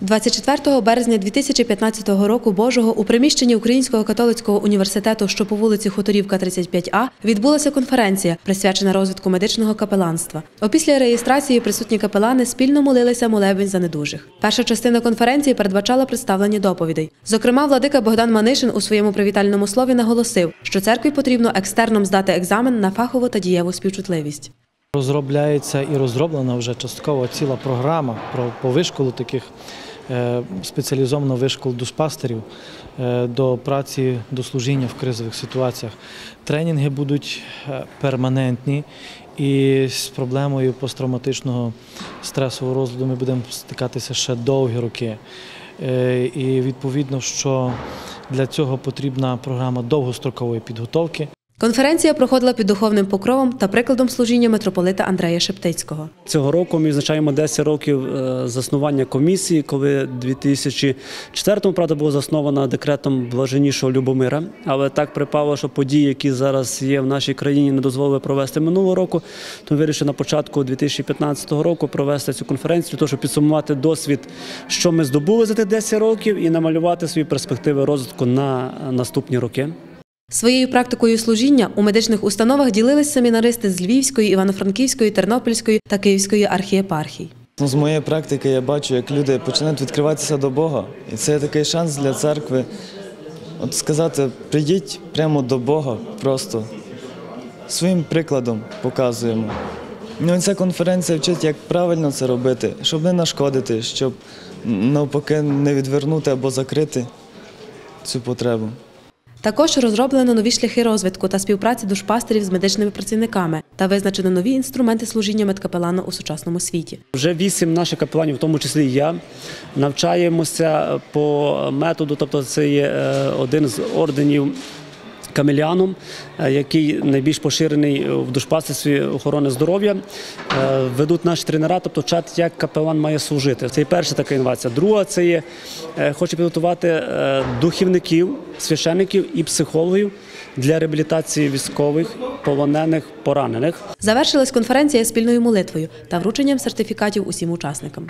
24 березня 2015 року Божого у приміщенні Українського католицького університету, що по вулиці Хуторівка 35А, відбулася конференція, присвячена розвитку медичного капеланства. Опісля реєстрації присутні капелани спільно молилися молебень за недужих. Перша частина конференції передбачала представлення доповідей. Зокрема, владика Богдан Манишин у своєму привітальному слові наголосив, що церкві потрібно екстерном здати екзамен на фахову та дієву співчутливість. Розробляється і розроблена вже частково ціла програма про по вишколу таких е, спеціалізовано вишкол душпастерів е, до праці, до служіння в кризових ситуаціях. Тренінги будуть е, перманентні і з проблемою посттравматичного стресового розладу ми будемо стикатися ще довгі роки. І відповідно, що для цього потрібна програма довгострокової підготовки. Конференція проходила під духовним покровом та прикладом служіння митрополита Андрея Шептицького. Цього року ми відзначаємо 10 років е, заснування комісії, коли в 2004 правда була заснована декретом блаженнішого Любомира. Але так припало, що події, які зараз є в нашій країні, не дозволили провести минулого року. Тому вирішили на початку 2015 року провести цю конференцію, того, щоб підсумувати досвід, що ми здобули за тих 10 років, і намалювати свої перспективи розвитку на наступні роки. Своєю практикою служіння у медичних установах ділились семінаристи з Львівської, Івано-Франківської, Тернопільської та Київської архієпархій. Ну, з моєї практики я бачу, як люди починають відкриватися до Бога. І це такий шанс для церкви. От сказати, прийдіть прямо до Бога, просто своїм прикладом показуємо. Ну, ця конференція вчить, як правильно це робити, щоб не нашкодити, щоб навпаки не відвернути або закрити цю потребу. Також розроблено нові шляхи розвитку та співпраці душпастерів з медичними працівниками та визначено нові інструменти служіння медкапелана у сучасному світі. Вже вісім наших капеланів, в тому числі і я, навчаємося по методу, тобто це є е, один з орденів. Камеліаном, е, який найбільш поширений в душпастерстві охорони здоров'я, Е, ведуть наші тренера, тобто вчать, як капелан має служити. Це і перша така інновація. Друга це є е, хочу підготувати е, духівників, священиків і психологів для реабілітації військових, полонених, поранених. Завершилась конференція спільною молитвою та врученням сертифікатів усім учасникам.